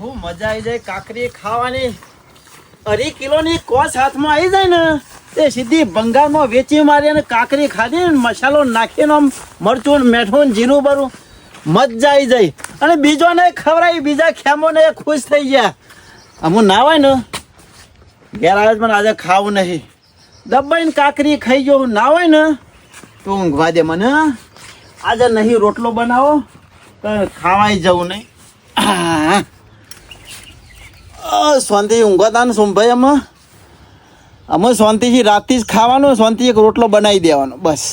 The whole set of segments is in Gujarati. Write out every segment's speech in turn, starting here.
હું મજા આવી જાય કાકરી ખાવાની. અઢી કિલોની કોસ હાથમાં આવી જાય ને તે સીધી બંગાળમાં વેચી મારી કાકરી ખાધી મસાલો નાખીને મરચું ને જીરું બરું. મજા આવી જાય. અને બીજોને ખવડાવી, બીજા ખેમોને ખુશ થઈ ગયા. અમું ના હોય ને, ઘેર આવે પણ આજે ખાવું નહીં દબાઈને કાકરી ખાઈ ગયો ના હોય ને, તો ઊંઘવા દે મને. આજે નહીં રોટલો બનાવો તો ખાવાય જવું નહીં. શાંતિ ઊંઘતા ને સોમભાઈ અમે. અમે શાંતિથી રાતથી જ ખાવાનું, શાંતિ એક રોટલો બનાવી દેવાનો, બસ.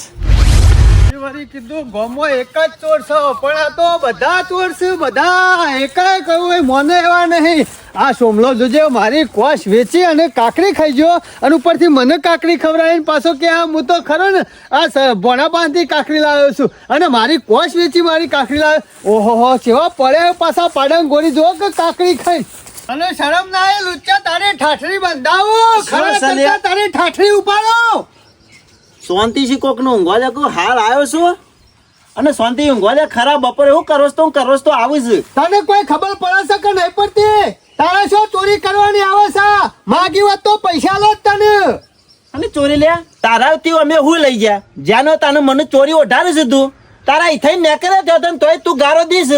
કીધું, ગોમો એક જ ચોર છો તો બધા ચોર છે, બધા એકાય કહું એ મોને એવા નહીં. આ સોમલો જોજે, મારી કોશ વેચી અને કાકડી ખાઈ ગયો અને ઉપરથી મને કાકડી ખવડાવીને પાછો કે, હું તો ખરો ને, આ ભોણા પાસેથી કાકડી લાવ્યો છું. અને મારી કોશ વેચી મારી કાકડી લાવ્યો. ઓહો હો કેવા પડે પાછા પાડંગ ગોળી જો કાકડી ખાઈ. અને શરમ ના એ લુચ્ચા તારે ઠાઠરી બંધાવો. ખરા? કરતા તારે ઠાઠરી ઉપાડો. શાંતિથી કોકનું ઊંઘવા કહું હાલ આવ્યો છો? અને શાંતિ ઊંઘવા દે ખરા બપોરે હું કરોસ તો હું કરોસ તો આવું જ તને કોઈ ખબર પડે છે કે નહીં પડતી? તારે શું ચોરી કરવાની આવે છે? માગી વાત તો પૈસા લો જ તને. અને ચોરી લે? તારા તી અમે હું લઈ ગયા? જ્યાંનો તાનું મને ચોરી ઓઢારે છે તું. તારા ઈથાઈ નેકરે થયો તને તોય તું ગારો દીશ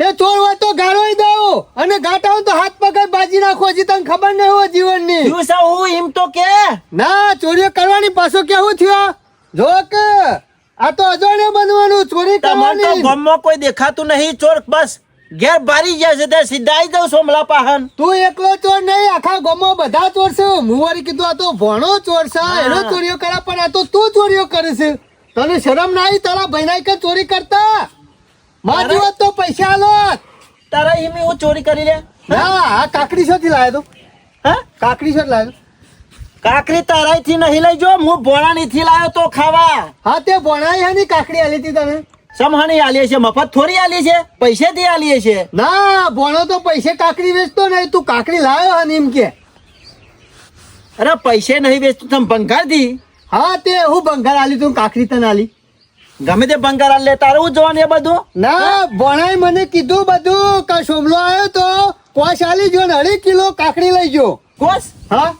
તે ચોર હોય તો ગાળોય દઉં અને ગાટા તો હાથ પગ બાજી નાખો. હજી તને ખબર નહીં હોય જીવનની. તું સા હું એમ તો કે? ના ચોરીઓ કરવાની પાછો કેવું થયો? જો કે આ તો અજોડે બનવાનું ચોરી તમારે તો કરવાની. ગામમાં કોઈ દેખાતું નહીં ચોર બસ. ઘેર બારી ગયા છે ત્યાં સીધા આવી જાઉં સોમલા પાહન તું એકલો ચોર નહીં આખા ગામમાં બધા ચોર છે. હું વળી કીધું આ તો ભણો ચોર છે. એનો ચોરીઓ કરા પણ આ તો તું ચોરીઓ કરે છે. તને શરમ ના આવી? તારા ભાઈના કે ચોરી કરતા. મારી વાત તો પૈસા આલો તારા એમ હું ચોરી કરી લે? ના આ કાકડી શોથી લાવ્યો તો? હા? કાકડી શોધ લાવ્યો કાકરી તારાથી નહીં લઈ જો હું ભોળાની થી લાવ્યો તો ખાવા. હા તે ભણાઈ હે ની કાકડી આલી હતી તને? સમહાણી આલીએ છે મફત થોડી આલીએ છે પૈસેથી આલીએ છે ના ભોણો તો પૈસે કાકડી વેચતો નહીં તું કાકડી લાવ્યો હે ને એમ કે. અરે પૈસે નહીં વેચતું તમે ભંગાર દી હા તે હું બંગાર આલી તું કાકડી તને આલી. ગમે તે ભંગાર લે તારે હું જોવાનું એ બધું? ના ભણાઈ મને કીધું બધું. કે સોમલો આવ્યો તો કોશ આલી જો ને અઢી કિલો કાકડી લઈ જો કોસ હા?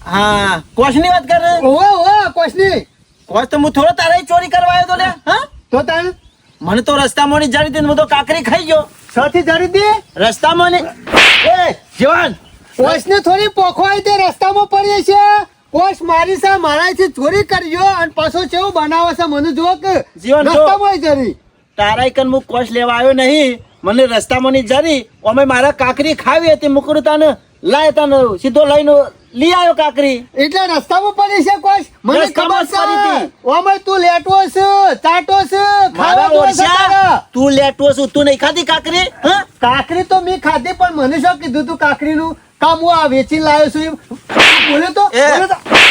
હા કોશની વાત કરે? ઓવે ઓવે કોશની. કોસ તો હું થોડો તારે ચોરી કરવા આવ્યો તો લે હા? તો તાણ? મને તો રસ્તામાં મોની જડી હતી હું તો કાકરી ખાઈ ગયો. સથી ધરી દે? રસ્તામાં ની એ જવાન. કોશને થોડી પોખવાય તે રસ્તામાં પડીએ છે કોશ મારી છે મારાથી ચોરી કર્યો અને પાછો કેવું બનાવે છે મને જો કે જીવન. રસ્તામાં જરી. તારા કન હું કોશ લેવા આવ્યો નહીં મને રસ્તામાં ની જરી અમે મારા કાકરી ખાવી હતી મુકરું તાને લાય તાને સીધો લઈને લઈ આવ્યો કાકરી. એટલે રસ્તામાં પડી છે કોશ? મને ખબર છે. ઓમે તું લેટવો છે ચાટો છે ખાવા છે તું લેટવો છું તું નહીં ખાધી કાકરી? હા? કાકરી તો મેં ખાધી પણ મને શું કીધું તું કાકરીનું? કામ હું આ વેચી લાવ્યો છું બોલ્યો બોલે તો? બોલ્યો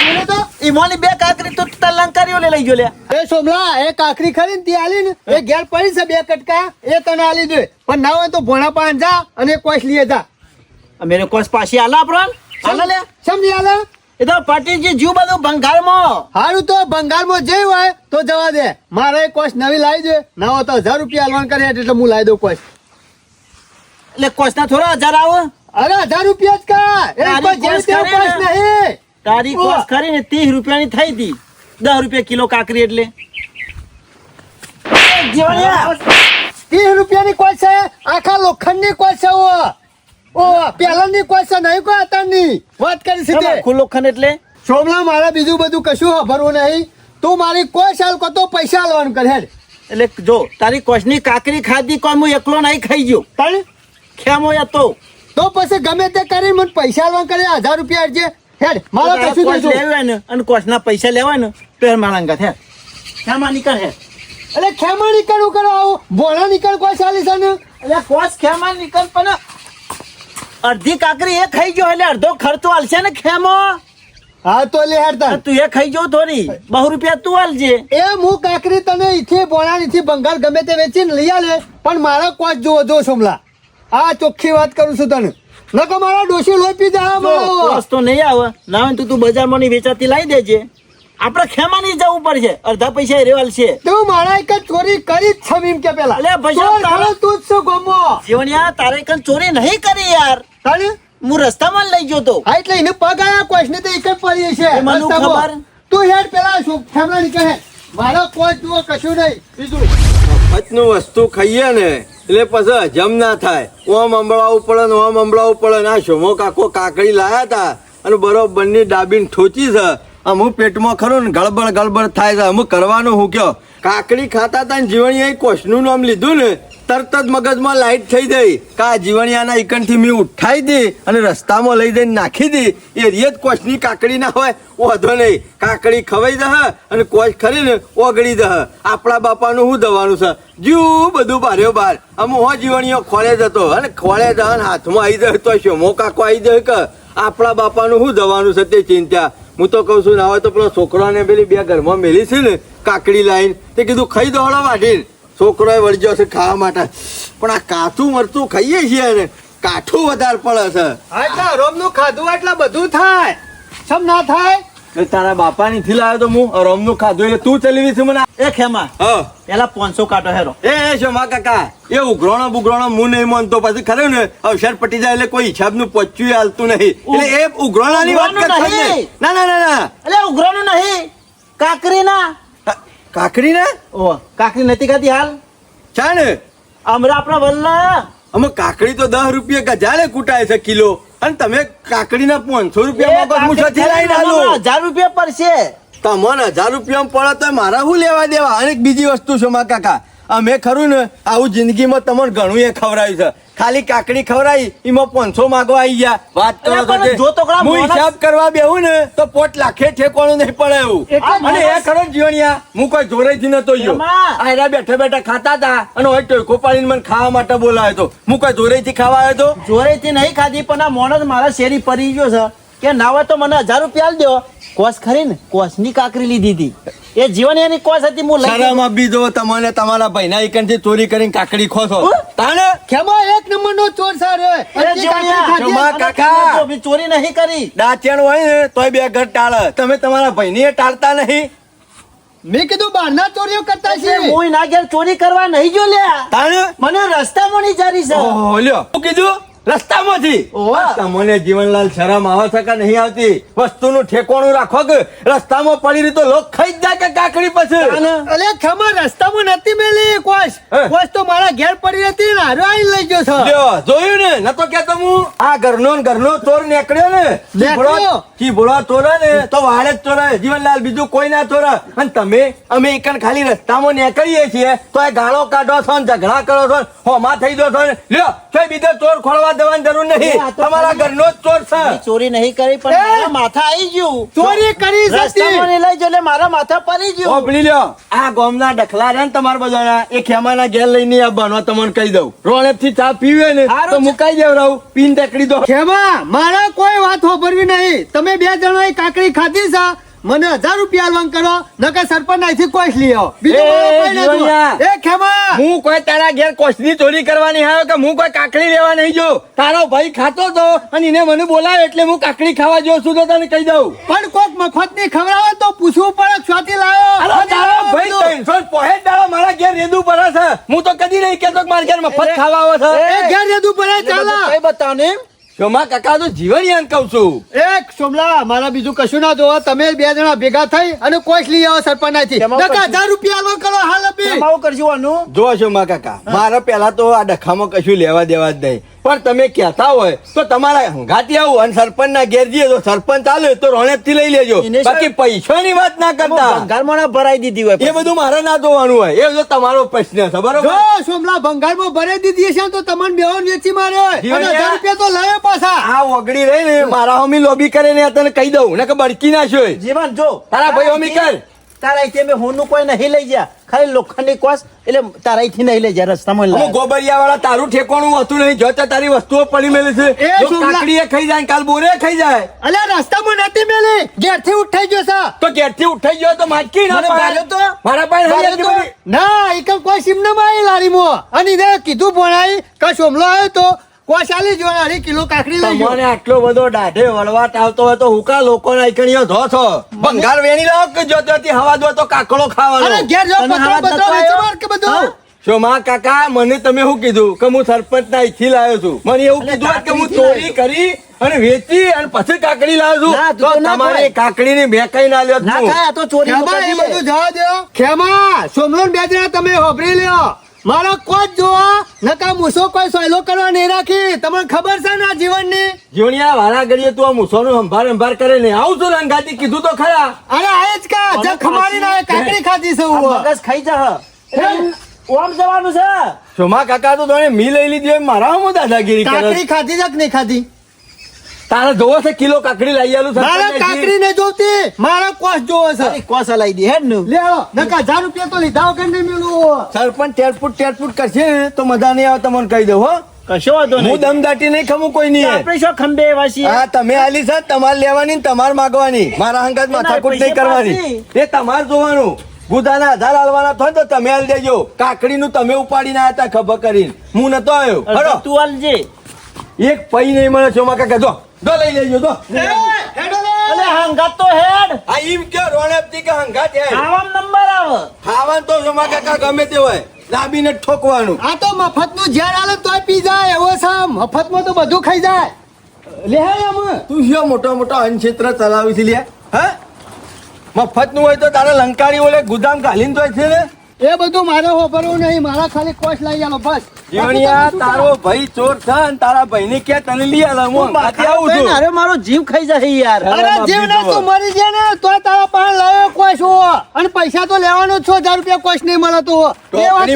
બોલે તો? તો ઈમોની બે કાકરી તું તાર લંકારીઓ લે લઈ ગયો લે. એ સોમલા એ કાકરી ખરી ને તે આલી ને? એ ઘેર પડી છે બે કટકા. એ તને આલી દે. પણ ના હોય તો ભોણા પાન જા અને કોસ લીએ જા. મેરે કોસ પાછી આલા આપણ આલા લે. સમજી આલા? એ તો પાટીલજી જીવ બધું બંગાળમાં હારું તો બંગાળમાં જઈ હોય તો જવા દે. મારે કોસ નવી લાવી દે. ના હોય તો હજાર રૂપિયા અલવાન કરે એટલે હું લાવી દઉં કોસ એટલે કોસના થોડા હજાર આવે. અરે હજાર રૂપિયા જ કા. નહીં તારી. કોસ ખરી ને? ત્રીસ રૂપિયાની થઈ હતી દસ રૂપિયા કિલો કાકરી એટલે. ત્રીસ રૂપિયાની છે? આખા લોખંડની છે ઓ પેલાની છે? નહીં કોઈ અત્યારની વાત કરી શેમાં સીધે લોખંડ એટલે? સોમલા મારે બીજું બધું કશું ભરવું નહીં. તું મારી કોઈ સાલ કતો પૈસા આલવાનું કરે એટલે જો તારી કોસની કાકરી ખાધી કોઈ હું એકલો નહીં ખાઈ ગયો. તને ખેમો હતો. તો પછી ગમે તે કરી મને પૈસા આલવાનું કરે હજાર રૂપિયા અડજે હેડ મારા કશું જોઈતું લેવાય ને અને કોસના પૈસા લેવાય ને તો એ મારા અંગત હે ખેમા નીકળ હે એટલે ખેમા નીકળવું કરો આવું. ભોળા નીકળ કોઈ ચાલી છે ને એટલે કોસ ખેમા નીકળ પણ અડધી કાકરી એ ખાઈ ગયો એટલે અડધો ખર્ચો હાલશે ને ખેમો. હા તો લે હેડ તને તું એ ખાઈ ગયો થોડી. બહુ રૂપિયા તું હાલજે. એ હું કાકરી તને ઈથી ભોળા નીથી બંગાળ ગમે તે વેચીને લઈ આલે પણ મારા કોચ જોવો જો સોમલા આ ચોખ્ખી વાત કરું છું તને. નકો મારા ડોશી લોહી પી જા જો, નહીં આવે. ના હોય તું તું બજારમાં ની વેચાતી લાવી દેજે. આપણે ખેમાની જવું પડશે. અડધા પૈસા રેવાલ છે. તું મારા એક ચોરી કરી જ છે કે પેલા. અલે ભાઈ ચોર તું જ છો ગોમો. જીવણિયા તારે કન ચોરી નહીં કરી યાર. તાણે? હું રસ્તામાં લઈ ગયો તો. હા એટલે એને પગ આયા કોઈ ને તો એક જ પડી છે મને ખબર. તું હેડ પેલા શું? ફેમલા નીકળે મારો કોઈ તું કશું નહીં. બીજું. મફતનું વસ્તુ ખાઈએ ને, એટલે પછી હજમ ના થાય. ઓમ અંબળાવું પડે ને ઓમ અંબળાવું પડે ને આ શોમો કાકો કાકડી લાયા હતા અને બરોબરની ડાબીને ઠોચી છે. અમુક પેટમાં ખરું ને ગળબડ ગળબડ થાય છે. અમુક કરવાનું હું કયો? કાકડી ખાતા હતા ને અહીં કોષનું નામ લીધું ને તરત જ મગજમાં લાઈટ થઈ ગઈ કે આ જીવણિયાના ઇકનથી મેં ઉઠાઈ દી અને રસ્તામાં લઈ જઈને નાખી દી. એ રીત કોષની કાકડી ના હોય વાંધો નહીં. કાકડી ખવાઈ દહ અને કોષ ખરીને ઓગળી દહ આપણા બાપાનું શું દવાનું છે? જીવ બધું બાર્યો બાર. અમુક હો જીવણીઓ ખોળે જતો અને ખોળે જહ હાથમાં આવી જાય તો શોમો કાકો આવી જાય કે આપણા બાપાનું શું દવાનું છે તે ચિંતા. હું તો કહું છું, ના હોય તો પેલો છોકરાને પેલી બે ઘરમાં મેલી છે ને કાકડી લાઈન. તે કીધું, ખાઈ દો હળો વાઢીને. છોકરોએ વળજો છે ખાવા માટે. પણ આ કાચું મરચું ખાઈએ છીએ ને કાઠું વધારે પડે છે. આટલા રોમનું ખાધું આટલા બધું થાય. સમ ના થાય? તારા બાપા ની થી લાવ્યો તો હું રોમનું ખાધું એટલે તું ચલાવી છું મને. એ ખેમા હા. પેલા પાંચસો કાઢો હેરો. એ એ શોમા કાકા એ ઉઘરાણો બુઘરાણો હું નહીં માનતો. પછી ખરું ને અવસર પટી જાય એટલે કોઈ હિસાબનું પચ્યું હાલતું નહીં. એટલે એ ઉઘરાણાની વાત ઉઘરાણું ને. નહીં. ના ના ના ના. એટલે ઉઘરોણું નહીં. કાકરી ના કાકડી ને ઓ કાકડી નથી ખાતી હાલ? છે ને અમરા આપણા વલ્લા અમે કાકડી તો દસ રૂપિયા ગજાલે કૂટાય છે કિલો. અને તમે કાકડીના પાંચસો રૂપિયા. હું સથી લાઈને આલું હજાર રૂપિયા પડશે. તમને હજાર રૂપિયા પડે તો મારા શું લેવા દેવા? અને બીજી વસ્તુ છે મા કાકા. અમે ખરું ને આવું જિંદગીમાં તમને ઘણું એ ખવડાયું છે. ખાલી કાકડી ખવડાવી એમાં પાંચસો માગવા આવી ગયા. વાત કરો તો જો તો હું હિસાબ કરવા બેહું ને તો પોટ લાખે ઠેકવાનું નહીં પડે એવું. અને એ ખરો જ જીવણિયા હું કોઈ જોરેથી નતો ગયો. એમાં. આ એના બેઠા બેઠા ખાતા હતા અને હોય ટોયકો પાડીને મને ખાવા માટે બોલાયો તો હું કોઈ જોરેથી ખાવા આવ્યો તો જોરેથી નહીં ખાધી પણ આ મોણસ મારા શેરી પડી ગયો છે. કે ના હોય તો મને હજાર રૂપિયા દો કોસ ખરી ને? કોસની કાકરી લીધી હતી. એ જીવન એની કોસ હતી હું લઈ આપી તમને તમારા ભાઈના એકનથી ચોરી કરીને કાકડી ખોસો. તાણે? ખેમા એક નંબરનો ચોર સારો એ જમા કાકા. તમે ચોરી નહીં કરી. દાંતિયાણ હોય ને તોય બે ઘર ટાળે. તમે તમારા ભાઈને ટાળતા નહીં. મેં કીધું બહારના ચોરીઓ કરતા છે હું ના ઘેર ચોરી કરવા નહીં જો લ્યા. તાણે? મને રસ્તામાં નહીં જારી છે. લ્યો. હું કીધું? રસ્તામાંથી. તમને જીવનલાલ શરમ આવે છે કે નહીં આવતી? વસ્તુનું ઠેકોણું રાખો કે રસ્તામાં પડી રહી તો લોક ખાઈ જાય કે કાકડી પછી? અલે ખેમા રસ્તામાં નથી મેલી કોશ કોશ તો મારા ઘેર પડી હતી ને હારો આવી લઈ ગયો છો. લ્યો, જોયું ને? નતો કેતો હું આ ઘરનો ને ઘરનો ચોર નીકળ્યો ને. નીકળ્યો. ચીભડો ચોરે ને તો વાળે જ ચોરે. જીવનલાલ બીજું કોઈ ના ચોરે. અને તમે અમે એકન ખાલી રસ્તામાં નીકળીએ છીએ તો એ ગાળો કાઢો છો ને ઝઘડા કરો છો ને હોમા થઈ દો છો ને. લ્યો બીજો ચોર ખોળવા દેવાની જરૂર એ નહીં આ તમારા ઘરનો જ ચોર છે. ચોરી નહીં કરી પણ મારા માથા આવી ગયું. ચોરી કરી છે રસ્તામાં લઈ જો મારા માથા પડી ગયું. ઓભળી લ્યો. આ ગોમના ડખલા રહ્યા ને તમારા બધાના. એ ખેમાના ઘેર લઈને આવવાનો તમને કહી દઉં. રોણેપથી ચા પીવે ને હારું તો મુકાઈ દેવ રહું. પીન ટેકડી દો. ખેમા મારા કોઈ વાત હોભરવી નહીં. તમે બે જણાએ કાકડી ખાધી છે? મને હજાર રૂપિયા લોન કરો નકર સરપંચ અહીંથી કોઈ જ બીજું એ. એ ખેમા! હું કોઈ તારા ઘેર કોશની ચોરી કરવાની આવ્યો કે હું કોઈ કાકડી લેવા નહીં જો તારો ભાઈ ખાતો તો અને એને મને બોલાવ્યો એટલે હું કાકડી ખાવા જો છું તો તને કહી દઉં. પણ કોક મફતની ખવડાવે તો પૂછવું પડે ક્યાંથી લાવ્યો તારો ભાઈ ત્રણસો પોહેટ દાડો મારા ઘેર રેદું પડે છે. હું તો કદી નહીં કેતો કે મારા ઘેર મફત ખાવા આવે છે. એ ઘેર રેદુ પડે ચાલો. કઈ બતાવ ને શોમા કાકા તો જીવન કહું છું. એક સોમલા મારા બીજું કશું ના જોવા. તમે બે જણા ભેગા થઈ અને કોઈ લઈ આવો સરપંચ કરશું? હજાર રૂપિયા આલવાન કરો હાલ અભી. કેમ કરશું આનું જો સોમા કાકા મારા પેલા તો આ ડખામાં કશું લેવા દેવા જ નહીં. પણ તમે કહેતા હોય તો તમારા હંગાતી આવું અને સરપંચ ના ઘેર જઈએ તો સરપંચ ચાલે તો રોણેપથી લઈ લેજો. બાકી પૈસા ની વાત ના કરતા. ભંગારમાં ભરાઈ દીધી હોય એ બધું મારે ના જોવાનું હોય. એ બધો તમારો પ્રશ્ન છે બરોબર? જો સોમલા ભંગારમાં ભરાઈ દીધી છે તો તમને બેવન વેચી મારે રૂપિયા તો લાવ્યો પાછા. આ ઓગળી રહી ને મારા હોમી લોબી કરે ને તને કહી દઉં ને કે બળકી નાખ્યો. જીવન જો. તારા ભાઈ હોમી કર. તારા અહીંથી અમે હોનું કોઈ નહીં લઈ જા ખાલી લોખંડની કોસ એટલે તારા અહીંથી નહીં લઈ જા રસ્તામાં અમુક ગોબરિયા વાળા તારું ઠેકોણું હતું નહીં જો તારી વસ્તુઓ પડી મેલી છે. એ કાકડીએ ખાઈ જાય કાલ બોરે ખાઈ જાય. અલ્યા રસ્તામાં નથી મેલી. ઘેરથી ઉઠાઈ ગયો સા તો ઘેરથી ઉઠાઈ ગયો તો માટકી ના પાડ્યો તો? મારા પાસે ના એક કોઈ સિમને માં આવી લારીમાં. અને કીધું ભણાઈ કે સોમલો આવ્યો તો? કોશ આલી કિલો કાકડી લઈ જો આટલો બધો દાઢે વળવાટ આવતો હોય તો હુકા લોકો નાઈકણીઓ ધો છો? ભંગાર વેણી લાવો કે જો ત્યાંથી હવા દો તો કાકડો અરે ઘેર જો પત્રો પત્રો નતો વેચી આવ્યો? માર કે બધું? શોમા કાકા મને તમે શું કીધું? કે હું સરપંચ ના અહીંથી લાવ્યો છું. મને એવું કીધું કે હું ચોરી કરી અને વેચી અને પછી કાકડી લાવ્યો છું. તો તમારે કાકડી ની બેકાઈ ના લ્યો ના આ તો ચોરી બધું જવા દો ખેમા સોમલો બે તમે હોભરી લ્યો. મારો કોચ જોવા નકા મૂસો કોઈ સોયલો કરવા નહીં રાખી. તમને ખબર છે ને જીવનની? જીવણિયા વાળા ગળીએ તું આ મૂછોનો સંભાર સંભાર કરે ને આવું છું રંગાતી કીધું તો ખરા. અરે આ જ કા જે ખમારી ના કાકડી ખાધી છે હું બસ ખાઈ જા. ઓમ જવાનું છે. સોમા કાકા તો તમે મી લઈ લીધી મારા હું દાદાગીરી કાકડી ખાધી જક નહીં ખાધી? તારે જોવો છે કિલો કાકડી લઈ આલું છે કાકડી ને જોતી. મારા કોચ જોવો છે. કોસ હલાઈ દે હે ને? લે આવો. નકા જા રૂપિયા તો લીધા વગર નહીં મેલું સરપંચ ટેરફૂટ ટેરફૂટ કરશે તો મજા નહીં આવે તમને કહી દઉં હો. કશો વાંધો હું નહીં. દમ દાટી નહીં ખમું કોઈ નહીં. આપણે શું ખંભે વાસી હા તમે આલી સાહેબ તમારે લેવાની ને તમારે માગવાની. મારા હંગાત માથાકૂટ નહીં કરવાની. એ તમારે જોવાનું. ગુદાના આધાર હાલવાના થાય તો તમે હાલ દેજો. કાકડી નું તમે ઉપાડીને આવ્યા હતા ખબર કરીને. હું નતો આવ્યો. તું આલજે. એક પૈ નહીં મળે છો કાકા જો જો લઈ લેજો જો અલે હંગાત તો હેડ. આ ઈમ કે રોણેપતી કે હંગાત હે આવામ નંબર આવે. ખાવાનું તો જમા કાકા ગમે તે હોય. દાબીને ઠોકવાનું. આ તો મફતનું ઝેર આલે તોય પી જાય એવો સામ. મફતમાં તો બધું ખાઈ જાય. લે આમ. તું શું મોટો મોટો અનક્ષેત્ર ચલાવી છે લે હા? મફતનું હોય તો તારે લંકારી ઓલે ગુદામ ઘાલીને તો છે ને એ બધું મારે હોભરવું નહીં. મારા ખાલી કોશ લઈ આલો બસ. જીવણિયા તારો ભાઈ ચોર છે અને તારા ભાઈને કે તને લઈ આલો હું આવું છું. અરે મારો જીવ ખાઈ જશે યાર. અરે જીવ ને તું મરી જાય ને તો તારા પાણ લાવ્યો કોશ હો. અને પૈસા તો લેવાનો જ છો હજાર રૂપિયા કોશ નહીં મળે તો. એ વાત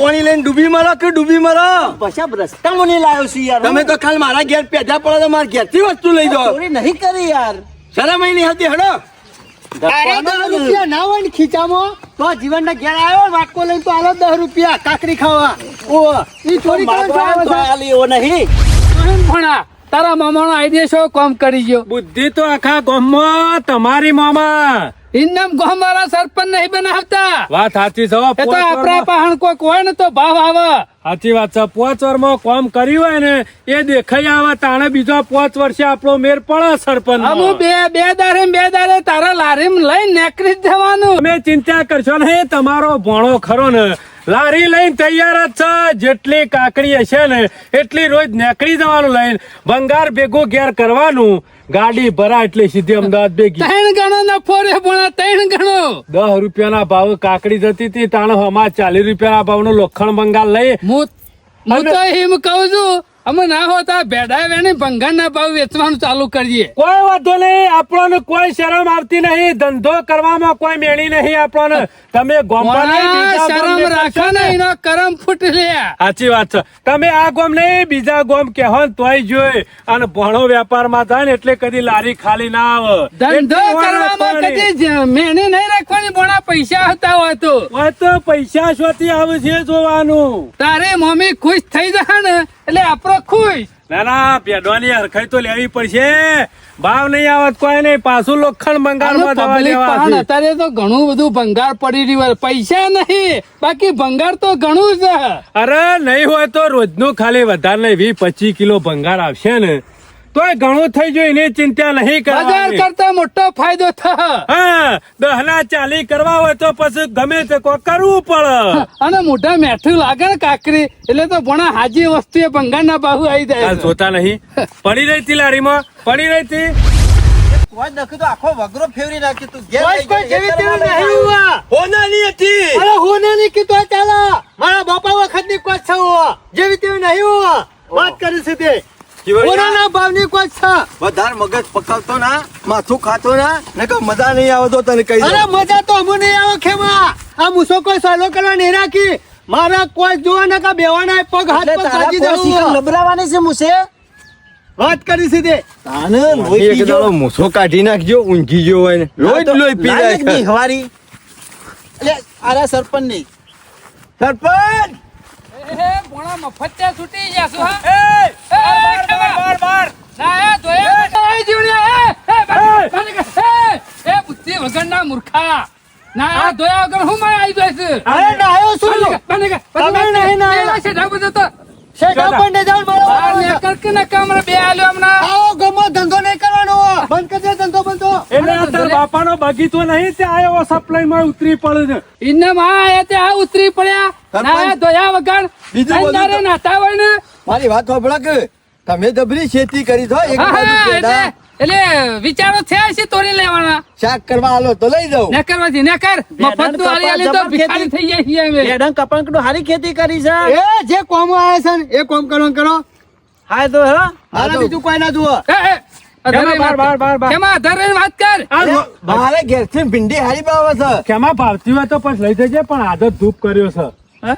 પાણી લઈને ડૂબી મારો કે ડૂબી મારો? પૈસા રસ્તા મુની લાવ્યો છું યાર. તમે તો કાલ મારા ઘેર પેઢા પડો તો મારા ઘેરથી વસ્તુ લઈ જાઓ. ચોરી નહીં કરી યાર. શરમ નહીં હતી હડો. રૂપિયા ના હોય ને ખીચામાં. તો જીવન ના ઘેર આવ્યો વાટકો લઈને તો આલો દસ રૂપિયા કાકડી ખાવા. ઓ ઈ થોડી કરવાનું શું આવે માગવાનું તો છે? આલી એવો નહીં. ભણા તારા મામાનો આઈડિયા શું? કામ કરી ગયો. બુદ્ધિ તો આખા ગામમાં તમારી મામા. ઇનામ ગોમારા સરપંચ નહીં બનાવતા. વાત સાચી છે એ તો આપણા પહાણ કોઈક હોય ને તો ભાવ આવે. સાચી વાત છે પોચ વર્ષમાં કામ કર્યું હોય ને એ દેખાઈ આવે તાણે બીજો પોચ વર્ષે આપણો મેર પડે સરપંચ અમુ બે બે દારે બે દારે તારા લારીમ લઈ નેકરી જવાનું. તમે ચિંતા કરશો ને તમારો ભણો ખરો ને. લારી લઈને તૈયાર જ છે જેટલી કાકડી હશે ને એટલી રોજ નેકળી જવાનું લઈને ભંગાર ભેગું ઘેર કરવાનું. ગાડી ભરા એટલે સીધી અમદાવાદ ભેગી. ત્રણ ગણો નફો રે ભણા ત્રણ ગણો. દસ રૂપિયાના ભાવ કાકડી જતી હતી તાણે હમા ચાલીસ રૂપિયાના ભાવનું લોખંડ બંગાળ લઈ. હું હું તો એમ કહું છું અમે ના હોતા ભેડા વેણી ભંગાર ના ભાવ વેચવાનું ચાલુ કરીએ. કોઈ વાંધો નહીં આપણને કોઈ શરમ આવતી નહીં. ધંધો કરવામાં કોઈ મેળી નહીં આપણને. તમે શરમ રાખો ને. એનો કરમ ફૂટી લે સાચી વાત છે. તમે આ ગોમ નહીં બીજા ગોમ કહેવો ને તોય જોઈ. અને ભણો વેપારમાં થાય ને એટલે કદી લારી ખાલી ના આવે. ધંધો કરવામાં કદી મેણી નહીં રાખવાની ભણા પૈસા હતા હોય તો હોય તો પૈસા શોથી આવે છે જોવાનું. તારે મમ્મી ખુશ થઈ જાય ને એટલે આપણો ખુશ ના ના પેડવાની હરખાઈ તો લેવી પડશે. ભાવ નહીં આવત કોઈ નહીં. પાછું લોખંડ બંગાળમાં દવા લેવા અત્યારે તો ઘણું બધું ભંગાર પડી રહ્યું હોય. પૈસા નહીં. બાકી ભંગાર તો ઘણું છે. અરે નહીં હોય તો રોજનું ખાલી વધારે નહીં. વીસ પચીસ કિલો ભંગાર આવશે ને. તોય ઘણું થઈ જાય એની ચિંતા નહીં બજાર કરવાની કરતા મોટો ફાયદો થાય. હા દહના ચાલી કરવા હોય તો પછી ગમે તે કો કરવું પડે. અને મોઢા મેઠું લાગે ને કાકરી એટલે તો ભણા હાજી વસ્તુ એ ભંગાર ના બાહુ આવી જાય જોતા નહીં. પડી રહી હતી લારીમાં પડી રહી હતી કોઈ તો આખો વગરો ફેરવી નાખી તું કોઈ જેવી તેવી નહીં. હોનાની હતી. અરે હું કીધું ચાલો. મારા બાપા વખતની કોચ છે જેવી તેવી નહીં. વાત કરી છે તે ભાવની કોચ છે. વધારે મગજ પકવતો ના માથું ખાતો ના નકર મજા નહીં આવે તો તને કહી અરે મજા તો અમને નહીં આવે ખેમા. આ મૂસો કોઈ સાલો કરવા નહીં રાખી. મારા કોઈ જોવા ના કા બેવાના પગ હાથ લબરાવાની છે મુસે? વાત કરી છે તાને લોહી એક પીજો. દાડો મૂછો કાઢી નાખજો ઊંઘી ગયો હોય ને. લોહી પી જાય નહીં હવારી એટલે આરા સરપંચ નહીં. સરપંચ! એ ભણા મફત્યા છૂટી જશું હા? એ! વગરના મૂર્ખા ના ધોયા વગર હું માં આવી જાય છે અરે નાયો નીકળ. તમે નહીં નાયા. છે બધો તો દે બાપાનો બગીચો નહીં તે આયો સપ્લાયમાં ઉતરી પડે છે. ઇન્ને માં આયા તે આ ઉતરી પડ્યા. ના ધોયા વગર. બીજું નાતા હોય ને. મારી વાત સાંભળા કે તમે જબરી ખેતી કરી છો એક એટલે વિચારો થયા છે તોડી લેવાના. શાક કરવા આલો તો લઈ જાઉં. ને કરવાથી ને કર. મફત તું આલી આલી તો ભિખારી થઈ જાય છે અમે એડમ કપંકનું હારી ખેતી કરી છે. એ જે કોમ આવે છે ને એ કોમ કરો કરો. હાય તો હા? હાલા બીજું કોઈ ના જુઓ. એ, એ, અધરે બાર, બાર, બાર, બાર. કેમાં અધરે વાત કર. મારે ઘેરથી ભીંડી હારી ભાવે છે. કેમાં તો પછી લઈ જજે પણ આદત ધૂપ કર્યો છે.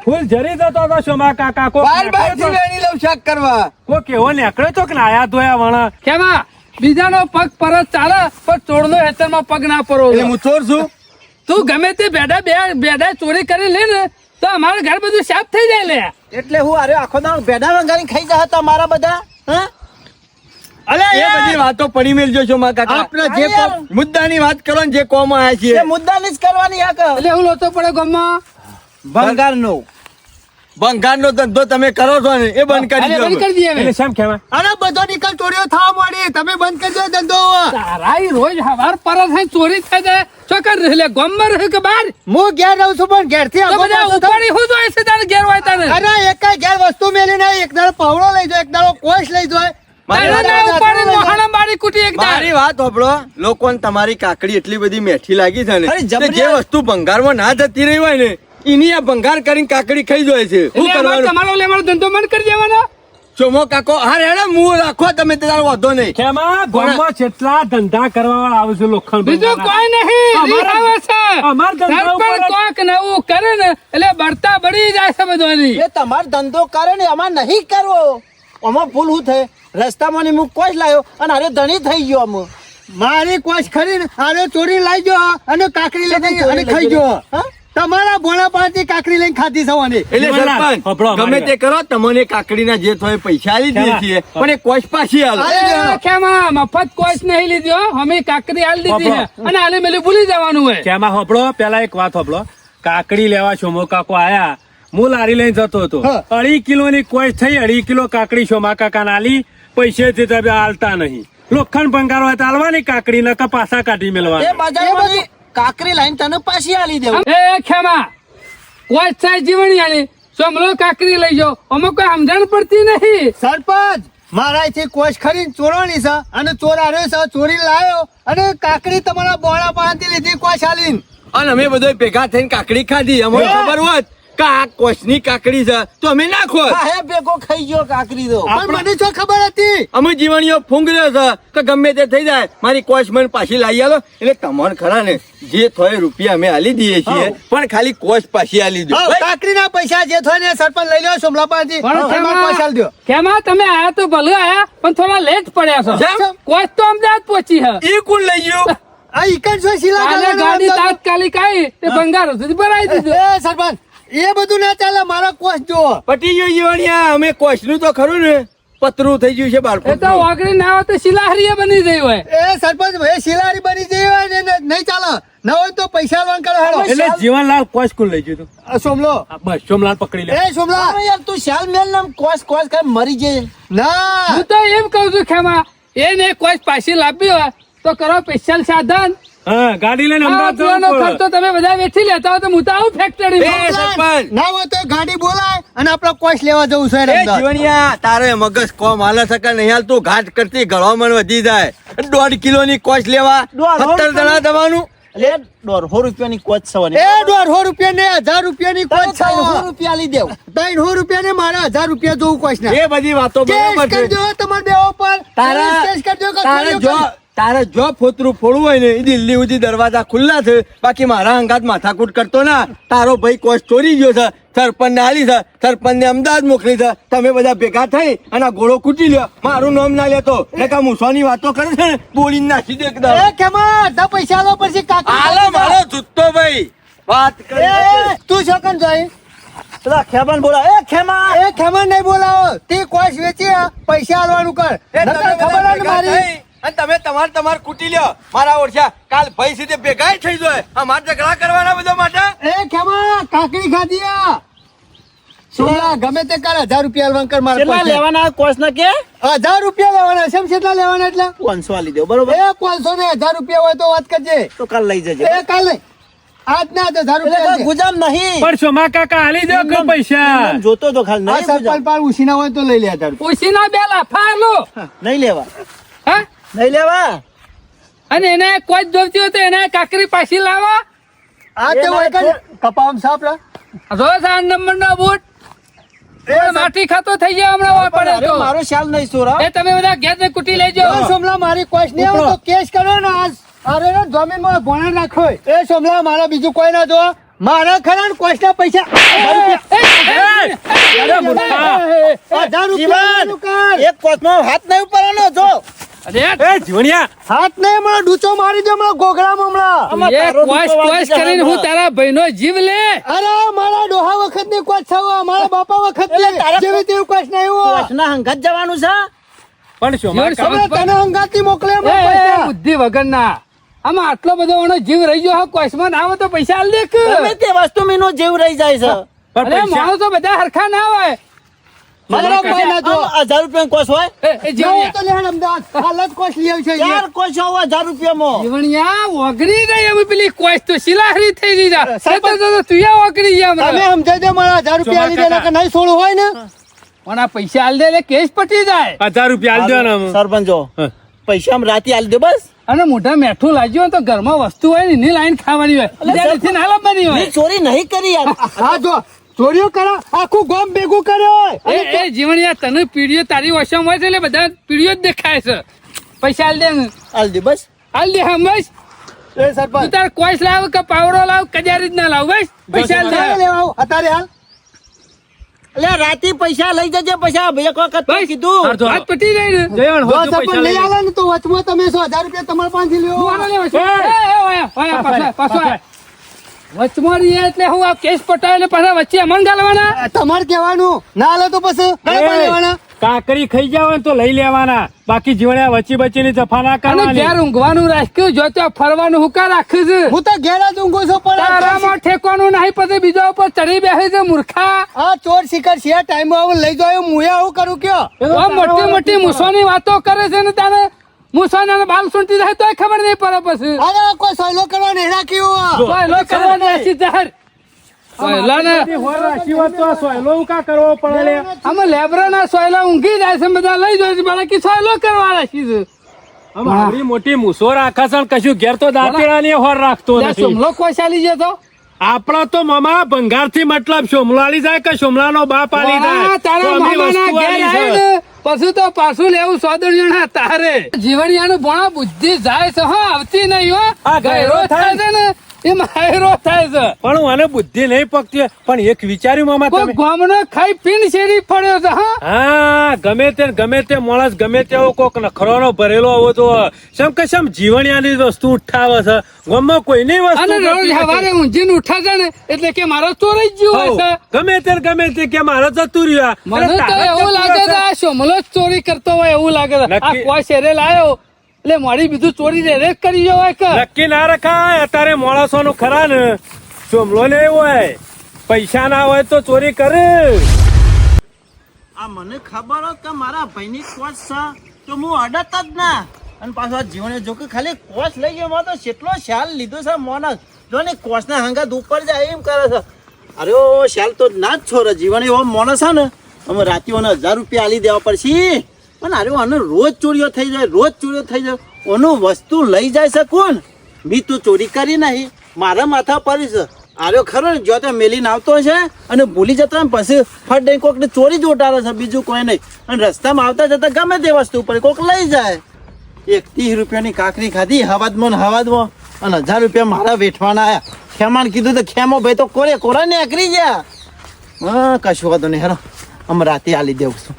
ફૂલ જરી જતો હતો શોમા કાકા કો બાર બારથી વેણી લઉં શાક કરવા. કેવો નીકળ્યો તો કે નાયા ધોયા વણા. કેમાં? બીજાનો પગ પરત ચાલે પણ ચોરનો હેતરમાં પગ ના પરો. એટલે હું ચોર છું? તું ગમે તે બેડા બે બેડા ચોરી કરી લે ને તો અમારું ઘર બધું સાફ થઈ જાય લે એટલે હું અરે આખો દાણ બેડા વંગારી ખાઈ જા હતા મારા બધા હા? અલે એ બધી વાતો પડી મેલજો છો માં કાકા. આપણે જે મુદ્દાની વાત કરો ને જે કોમ આયા એ છીએ મુદ્દાની જ કરવાની આ કે. એટલે હું લોચો પડે ગામમાં? ભંગારનો ભંગારનો ધંધો તમે કરો છો ને એ બંધ કરી દો બંધ કરી દઈએ એટલે શેમ કેવા અરે બધો નીકળ ચોરીઓ થવા માંડી તમે બંધ કરી દો ધંધો તારા રોજ હવાર પરત થઈ ચોરી થઈ જાય ચોકર રહેલે ગામમાં રહે કે બહાર? હું ઘેર રહું છું પણ ઘેરથી બધા ઉપાડી હું જોઈ છે તારે ઘેર હોય તારે અરે એકાય ઘેર વસ્તુ મેલી નહીં એક દાડો પાવડો લઈ જાય એક દાડો કોશ લઈ જો ના એક તમારી કાકડી એટલી બધી મેઠી લાગી છે ને જે વસ્તુ વસ્તુ ભંગારમાં ના જતી રહી હોય ને એની આ ભંગાર કરીને કાકડી ખાઈ જાય છે. શું કરવાનું? તમારો લેવાનો ધંધો બંધ કરી દેવાનો? ચોમો કાકો હા રેડા મું રાખો તમે તારો વાંધો નહીં. કેમાં ગામમાં જેટલા ધંધા કરવા વાળા આવે છે લોખંડ બીજું કોઈ નહીં અમારા- છે. અમારા ધંધા ઉપર કોક નવું કરે ને એટલે બળતા બળી જાય છે બધાની. એ તમારો ધંધો કરે ને અમાર નહીં કરવો. અમાર ભૂલ હું થાય રસ્તામાં ની હું કોઈ લાયો અને અરે ધણી થઈ ગયો આમ. મારી કોશ ખરી ને આરે ચોરી લાવી ગયો અને કાકડી લઈ ગઈ અને ખાઈ ગયો. હા? તમારા ભોળા પાસેથી કાકડી લઈને ખાધી સવાની એટલે સરપંચ ગમે તે કરો તમને કાકડીના જે થોય પૈસા આલી દઈએ? છીએ પણ એ કોશ પાછી હાલો કેમાં? મફત કોઈસ નહીં લીધો અમે કાકડી હાલ દીધી છે. અને આલે મેલે ભૂલી જવાનું હોય. કેમાં હોપડો? પેલા એક વાત હોપડો. કાકડી લેવા શોમો કાકો આયા. હું લારી લઈને જતો હતો. અઢી કિલો ની કોઈ થઈ અઢી કિલો કાકડી શોમા કાકા નાલી પૈસે થી તમે આલતા નહીં. લોખંડ ભંગારો હોય તો આલવાની કાકડી નકા કપાસા કાઢી એ મેળવા બજારમાં કાકરી લાઈન તને પાછી આલી દેવું. એ ખેમા કોઈ થાય જીવણી આની સોમલો કાકરી લઈ જાઓ. અમુક કોઈ સમજણ પડતી નહીં. સરપંચ મારાથી કોશ ખરી ચોરવાની છે અને ચોર રહ્યો છે ચોરી લાયો અને કાકડી તમારા બોળા પાસેથી લીધી કોશ આલીને. અને અમે બધા ભેગા થઈને કાકડી ખાધી. અમને ખબર હોત કે આ કાકડી છે તો અમે નાખો હે ભેગો ખાઈ ગયો કાકરી તો. પણ મને શું ખબર હતી? અમે જીવણીઓ ફૂંગર્યો છે કે ગમે તે થઈ જાય. મારી કોશ મને પાછી લાવી આલો. એટલે તમને ખરા ને જે થોય રૂપિયા અમે આલી દઈએ છીએ પણ ખાલી કોશ પાછી આલી દો. કાકડી ના પૈસા જે થાય ને સરપંચ લઈ લો દો. ખેમા તમે આયા તો ભલે આયા પણ થોડા લેટ પડ્યા છો. જેમ? તો અમદાવાદ પહોંચી હે એ કોણ લઈ ગયું? આ ઈકન શું શિલા ગાડી તાત્કાલિક આવી તે બંગારો સુધી ભરાઈ દીધું. એ સરપંચ એ બધું ના ચાલે મારો કોષ જો પટી ગયો જીવણિયા અમે કોશનું તો ખરું ને પતરું થઈ ગયું છે બાળકો. એ તો વાગડી ના હોય તો શિલાહારી બની જઈ હોય. એ સરપંચ એ શિલાહારી બની જઈ હોય ને નહીં ચાલે. ન હોય તો પૈસા લોન કરો હાલો એટલે જીવનલાલ કોચ કુલ લઈ ગયું તું. આ સોમલો. બસ સોમલાલ પકડી લે. એ સોમલા. યાર તું શાલ મેલ નામ કોસ કોસ કઈ મરી જાય ના. હું તો એમ કહું છું ખેમા એને કોઈ પાછી લાવી હોય તો કરો સ્પેશિયલ સાધન. હા ગાડી લઈને અમદાવાદ. ખર્ચો તમે બધા વેચી લેતા હો તો હું તો આવું ફેક્ટરી ના હોય તો ગાડી બોલાય અને આપડે કોશ લેવા જવું છે એ જીવણિયા તારે મગજ કોમ હાલે શકે નહીં હાલ તું ઘાટ કરતી ગળવામાં વધી જાય. દોઢ કિલો ની કોચ લેવા સત્તર જણા દવાનું એટલે દોઢસો રૂપિયાની કોચ સવાની. એ દોઢસો રૂપિયા ને હજાર રૂપિયા ની કોશ ત્રણસો છે રૂપિયા લઈ દેવ. ત્રણસો રૂપિયા ને મારા હજાર રૂપિયા જોવું કોશ ના એ બધી વાતો કેસ બરાબર છે. કરજો તમારા પર. તારા કરજો કે જો કરી. તારે જો ફોતરું ફોડવું હોય ને એ દિલ્હી સુધી દરવાજા ખુલ્લા છે. બાકી મારા અંગાત માથાકૂટ કરતો ના. તારો ભાઈ કોચ ચોરી ગયો છે. સરપંચને આલી છે. સરપંચને અમદાવાદ મોકલી છે. તમે બધા ભેગા થઈ અને ઘોડો કૂટી લ્યો. મારું નામ ના લેતો. એટલે કા મૂસવાની વાતો કરે છે ને બોલી નાખી દે એકદમ. એ કેમાં? અડધા પૈસા આલો પછી કાકા હાલો મારો જુત્તો ભાઈ. વાત કરે તું છો કન જોઈ? પેલા ખેમન બોલા એ ખેમા એ ખેમા નહીં બોલાવો. તે કોશ વેચી પૈસા આલવાનું કર. ખબર ને મારી. અને તમે તમાર તમાર કુટી લ્યો. મારા ઓળખ્યા. કાલ ભાઈ સીધે ભેગા થઈ જાય. અમાર ઝઘડા કરવાના બધા માટે? એ ખેમા કાકડી ખાધી સોલા ગમે તે કર હજાર રૂપિયા આલવાન મારે કેટલા લેવાના કોસ ના કે? હજાર રૂપિયા લેવાના છે કેટલા લેવાના એટલે? પાંચસો આલી દો બરોબર? એ પાંચસો ને હજાર રૂપિયા હોય તો વાત કરજે. તો કાલ લઈ જજે. એ કાલ નહીં. આજ ના આજ હજાર એટલે રૂપિયા કોઈ આલજે. ગુજામ નહીં. પણ સોમા કાકા હાલી દો કે પૈસા. જોતો તો ખાલી નહીં ગુજામ. પાર ઉછીના હોય તો લઈ લે રૂપિયા. ઉછીના બે લાફા આલો નહીં લેવા. હા? નહીં લેવા અને એને કોઈ જોતી હોય તો એને કાકરી પાછી લાવો આ તે હોય કપામ સાપ લા. રોજ આ નંબર નો બૂટ એ માટી ખાતો થઈ જાય હમણાં હોય પડે તો મારો શાલ નહીં સોરા એ તમે બધા ઘેર ને કુટી લેજો એ સોમલા મારી કોઈ નહીં આવે તો કેસ કરો ને આજ અરે ને જમીનમાં ભોણા નાખો એ સોમલા મારા બીજું કોઈ ના જો મારા ખરા ને પૈસા એક જીવનનું કર. એક કોસમાં હાથ નહીં ઉપરવાનો જો અરે એ જીવણિયા હાથ નહીં હમણાં ડૂચો મારી દે હમણાં ગોગડામાં હમણાં. એ તારો કોશ દુખો કોશ વાગી કરીને હું તારા ભાઈનો જીવ લે. અરે મારા ડોહા વખતની મારા બાપા વખત જેવી તેવી નહીં હંગાત જવાનું છે? પણ તને હંગાતી મોકલે. બુદ્ધિ આમાં આટલો બધો એનો જીવ રહી ગયો કોશમાં ના આવે તો પૈસા આલ દે કે તે વસ્તુ મીનો જીવ રહી જાય છે. પણ માણસો બધા હરખા ના હોય. મારા કોઈ ના જો આમ રૂપિયા કોસ હોય? એ, એ જીવણિયા તો લેણ અમદાવાદ. હાલ જ લઈ આવશે અહીંયા. ચાર કોસ હોય હજાર રૂપિયામાં. જીવણિયા ઓગળી ગઈ એમ પેલી કોશ તો શિલાહરી થઈ ગઈ જા. તો- તો- તો તુંય ગયા તમે હમણાં. સમજાઈ મારા હજાર રૂપિયા આલી દે કે નહીં છોડવું હોય ને? પણ આ પૈસા આલ દે એટલે કેસ પટી જાય. હજાર રૂપિયા આલજો ને સરપંચો પૈસા રાતે આલ દે બસ. અને મોઢા મેઠું લાગ્યું તો ઘરમાં વસ્તુ હોય ને એની લાઈન ખાવાની હોય. ના લાવવાની હોય. ચોરી નહીં કરી યાર. હા જો. ચોરીઓ કરા આખું ગામ ભેગું કર્યો એ એ જીવણિયા તને પીડીઓ તારી વશમ હોય છે એટલે બધા પીડીઓ જ દેખાય છે. પૈસા આલ દે આલ દે બસ. આલ દે હા બસ. એ તું તાર કોઈસ લાવ કે પાવડો લાવ કજારી જ ના લાવ બસ. પૈસા આલ દે. લેવા આવ અત્યારે હાલ. એટલે રાતે પૈસા લઈ જજે પૈસા. એક વખત. કીધું. હાથ પટી જાય ને જયણ, જો હોજુ પૈસા લઈ આલે ને તો વચમાં તમે સો હજાર રૂપિયા તમારા પાસેથી લ્યો. તું આનો લે વચમાં. એ, એ, ઓયા, ઓયા, પાછો પાછો આય. એટલે હું આ કેસ પટાવે પાછા વચ્ચે અમન ગાલવાના તમારે કહેવાનું? ના આલે તો પછી કઈ પણ લેવાના? કાકરી ખાઈ જાવ તો લઈ લેવાના. બાકી જીવણ્યા વચ્ચે ની જફા ના કરવાની. ઘેર ઊંઘવાનું રાખ્યું જો ત્યાં ફરવાનું હું કા રાખું છું? હું તો ઘેર જ ઊંઘું છું પણ તારામાં ઠેકવાનું નહીં પછી બીજા ઉપર ચડી બેસે છે મૂર્ખા. આ ચોર શિકાર છે ટાઈમ આવું લઈ જાવ હું આવું કરું કયો? મોટી મોટી મૂસોની વાતો કરે છે ને તારે? મૂસોના બાલ સુનતી જાય તોય ખબર નહીં પડે પછી. અરે કોઈ સહેલો કરવા નહીં રાખ્યું સોયલો કરવાનો હશે જાહેર. સોયલાને બધી હોર રાશી હોત તો સોયલો કા કરવો પડે આમાં લેબરાના સોયલા ઊંઘી જાય છે બધા લઈ જાય છે બાકી સોયલો કરવા રાખી છે આમ આવડી મોટી મૂસો રાખે છે કશું ઘેર તો દાંતેડાની હોર રાખતો સોમલો કોઈ ચાલી જતો આપણા તો મામા ભંગારથી મતલબ સોમલાલી જાય કે સોમલાનો બાપ આલી જાય. તારા તો. પછી તો પાછું લેવું સોદરિયાના તારે જીવણિયાનું ભણા બુદ્ધિ જાય છે હો આવતી નહીં હો આ ગયરો થાય છે ને એ માયરો થાય છે. પણ મને બુદ્ધિ નહીં પકતી પણ એક વિચાર્યું મામા તમે? ગામનો ખાઈ પીને શેરી પડ્યો છે હા? હા ગમે તે ગમે તે માણસ ગમે તેવો કોક નખરોનો ભરેલો આવો તો સમ કે સમ જીવણિયાની વસ્તુ ઉઠાવે છે. ગામમાં કોઈની વસ્તુ અને રોજ સવારે ઊંઘીને ઉઠા છે ને એટલે કે મારો ચોરી જ ગયો હોય છે. ગમે તે ગમે તે કે મારો જતું રહ્યો. મને તો એવું લાગે છે. આ શોમલો ચોરી કરતો હોય એવું લાગે છે. આ. કોઈ શેરે લાયો એટલે મારી બીજું ચોરી રે રે કરી ગયો હોય કે નક્કી ના રખાય અત્યારે માણસો નું ખરા ને. સોમલો ને હોય. પૈસા ના હોય તો ચોરી કરે. આ મને ખબર હોત કે મારા ભાઈની કોચ છે તો હું અડત જ ના. અને પાછો આ જીવને જો કે ખાલી કોચ લઈ ગયો તો કેટલો શાલ લીધો છે મોનક જો ને કોચના હંગાત ઉપર જાય એમ કરે છે. અરે ઓ શાલ તો ના જ છોરે જીવન એવો મોણસ છે ને. અમે રાતિઓને હજાર રૂપિયા આલી દેવા પડશે. પણ અરે આનો રોજ ચોરીઓ થઈ જાય, રોજ ચોરીઓ થઈ જાય. ઓનું વસ્તુ લઈ જાય છે કોણ? મી તો ચોરી કરી નહીં. મારા માથા પડી છે. આર્યો ખરો ને જો તો મેલીને આવતો છે અને ભૂલી જતો ને પછી ફટ દઈ કોકને ચોરી જ ઉટારે છે, બીજું કોઈ નહીં. અને રસ્તામાં આવતા જતા ગમે તે વસ્તુ ઉપર કોક લઈ જાય. એક ત્રીસ રૂપિયાની કાકરી ખાધી, હવાદમાં હવાદમાં. અને હજાર રૂપિયા મારા વેઠવાના આવ્યા ખેમાન કીધું તો ખેમો ભાઈ તો કોરે કોરા ને આકરી ગયા. હા, કશું વાંધો નહીં હેરો અમે રાતે આલી દેવું છું.